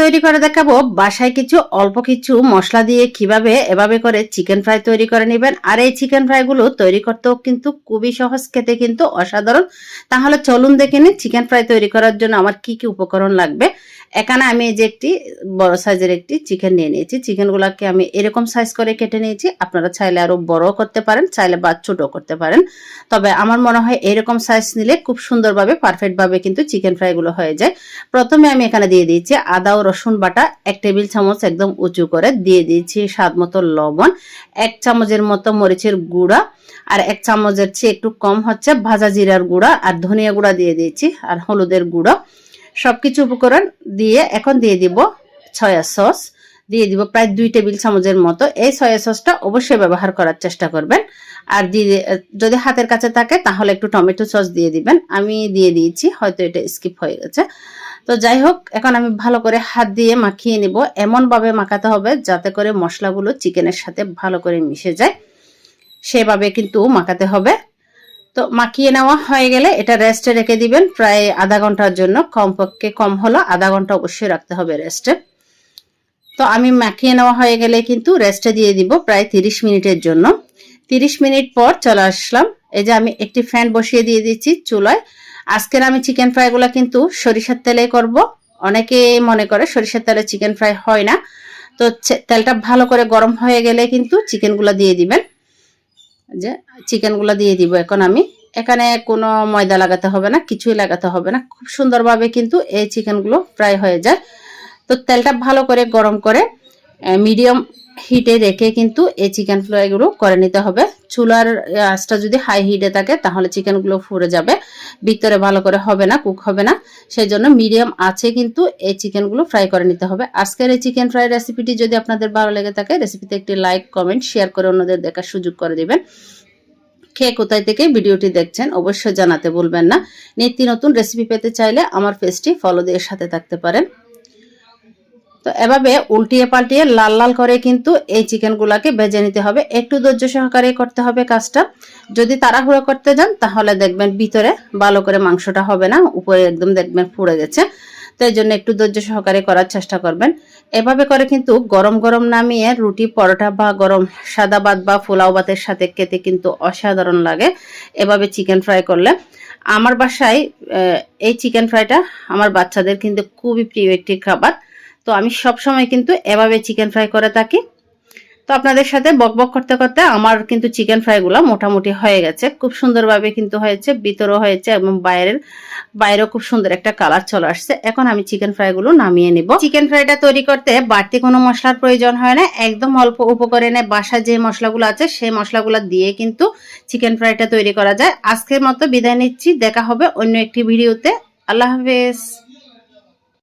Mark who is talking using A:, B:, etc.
A: তৈরি করে দেখাবো। বাসায় কিছু, অল্প কিছু মশলা দিয়ে কীভাবে এভাবে করে চিকেন ফ্রাই তৈরি করে নেবেন। আর এই চিকেন ফ্রাইগুলো তৈরি করতেও কিন্তু খুবই সহজ, খেতে কিন্তু অসাধারণ। তাহলে চলুন দেখে নিই চিকেন ফ্রাই তৈরি করার জন্য আমার কি কি উপকরণ লাগবে। এখানে আমি যে একটি বড় সাইজের একটি চিকেন নিয়ে নিয়েছি। চিকেনগুলোকে আমি এরকম সাইজ করে কেটে নিয়েছি। আপনারা চাইলে আরও বড় করতে পারেন, চাইলে বা ছোট করতে পারেন। তবে আমার মনে হয় এরকম সাইজ নিলে খুব সুন্দরভাবে, পারফেক্টভাবে কিন্তু চিকেন ফ্রাইগুলো হয়ে যায়। প্রথমে আমি এখানে দিয়ে দিয়েছি আদা ও রসুন বাটা, এক টেবিল চামচ একদম উঁচু করে দিয়ে দিয়েছি স্বাদ মতো লবণ, এক চামচের মতো মরিচের গুঁড়া, আর এক চামচের চেয়ে একটু কম হচ্ছে ভাজা জিরার গুঁড়া আর ধনিয়া গুঁড়া দিয়ে দিয়েছি, আর হলুদের গুঁড়ো। সবকিছু উপকরণ দিয়ে এখন দিয়ে দিব সয়া সস দিয়ে দিব প্রায় দুই টেবিল চামচের মতো। এই সয়া সসটা অবশ্যই ব্যবহার করার চেষ্টা করবেন। আর দিয়ে যদি হাতের কাছে থাকে তাহলে একটু টমেটো সস দিয়ে দিবেন। আমি দিয়ে দিয়েছি, হয়তো এটা স্কিপ হয়ে গেছে। তো যাই হোক, এখন আমি ভালো করে হাত দিয়ে মাখিয়ে নিব। এমনভাবে মাখাতে হবে যাতে করে মশলাগুলো চিকেনের সাথে ভালো করে মিশে যায়। সেভাবে কিন্তু মাখাতে হবে। তো মাখিয়ে নেওয়া হয়ে গেলে এটা রেস্টে রেখে দিবেন। প্রায় আধা ঘণ্টার জন্য। কমপক্ষে কম হলো, আধা ঘণ্টা অবশ্যই রাখতে হবে রেস্টে তো আমি মাখিয়ে নেওয়া হয়ে গেলে কিন্তু রেস্টে দিয়ে দিব প্রায় তিরিশ মিনিটের জন্য। তিরিশ মিনিট পর চলে আসলাম। এই যে আমি একটি ফ্যান বসিয়ে দিয়ে দিচ্ছি চুলায়। আজকের আমি চিকেন ফ্রাইগুলো কিন্তু সরিষার তেলে করব। অনেকে মনে করে সরিষার তেলে চিকেন ফ্রাই হয় না। তো তেলটা ভালো করে গরম হয়ে গেলে কিন্তু চিকেনগুলো দিয়ে দিবেন। যে চিকেনগুলো দিয়ে দিব। এখন আমি, এখানে কোনো ময়দা লাগাতে হবে না, কিছুই লাগাতে হবে না। খুব সুন্দরভাবে কিন্তু এই চিকেনগুলো ফ্রাই হয়ে যায়। তো তেলটা ভালো করে গরম করে মিডিয়াম হিটে রেখে কিন্তু এই চিকেন ফ্রাইগুলো করে নিতে হবে। চুলার আঁচটা যদি হাই হিটে থাকে, তাহলে চিকেনগুলো ফুরে যাবে। ভিতরে ভালো করে হবে না কুক হবে না। সেই জন্য মিডিয়াম আছে কিন্তু এই চিকেনগুলো ফ্রাই করে নিতে হবে। আজকের এই চিকেন ফ্রাই রেসিপিটি যদি আপনাদের ভালো লেগে থাকে রেসিপিতে একটি লাইক কমেন্ট শেয়ার করে অন্যদের দেখার সুযোগ করে দেবেন। খেয়ে কোথায় থেকে ভিডিওটি দেখছেন, অবশ্যই জানাতে ভুলবেন না। নিত্য নতুন রেসিপি পেতে চাইলে আমার পেজটি ফলো দিয়ে সাথে থাকতে পারেন। তো এভাবে উল্টিয়ে পাল্টিয়ে লাল লাল করে কিন্তু এই চিকেনগুলোকে ভেজে নিতে হবে। একটু ধৈর্য সহকারে করতে হবে কাজটা। যদি তাড়াহুড়ো করতে যান, তাহলে দেখবেন ভিতরে ভালো করে মাংসটা হবে না, উপরে একদম দেখবেন পুড়ে গেছে। তো এই জন্য একটু ধৈর্য সহকারে করার চেষ্টা করবেন। এভাবে করে কিন্তু গরম গরম নামিয়ে রুটি, পরোটা বা গরম সাদা ভাত বা পোলাও ভাতের সাথে খেতে কিন্তু অসাধারণ লাগে। এভাবে চিকেন ফ্রাই করলে। আমার বাসায় এই চিকেন ফ্রাইটা আমার বাচ্চাদের কিন্তু খুবই প্রিয় একটি খাবার। তো আমি সব সময় কিন্তু এভাবে চিকেন ফ্রাই করে থাকি। তো আপনাদের সাথে বক বক করতে করতে আমার কিন্তু চিকেন ফ্রাইগুলো মোটামুটি হয়ে গেছে। খুব সুন্দরভাবে কিন্তু হয়েছে, ভিতরও হয়েছে এবং বাইরের, বাইরেও খুব সুন্দর একটা কালার চলে আসছে। এখন আমি চিকেন ফ্রাইগুলো নামিয়ে নিব। চিকেন ফ্রাইটা তৈরি করতে বাড়তি কোনো মশলার প্রয়োজন হয় না। একদম অল্প উপকরণে বাসা যে মশলাগুলো আছে, সেই মশলাগুলো দিয়ে কিন্তু চিকেন ফ্রাইটা তৈরি করা যায়। আজকের মতো বিদায় নিচ্ছি। দেখা হবে অন্য একটি ভিডিওতে। আল্লাহ হাফেজ।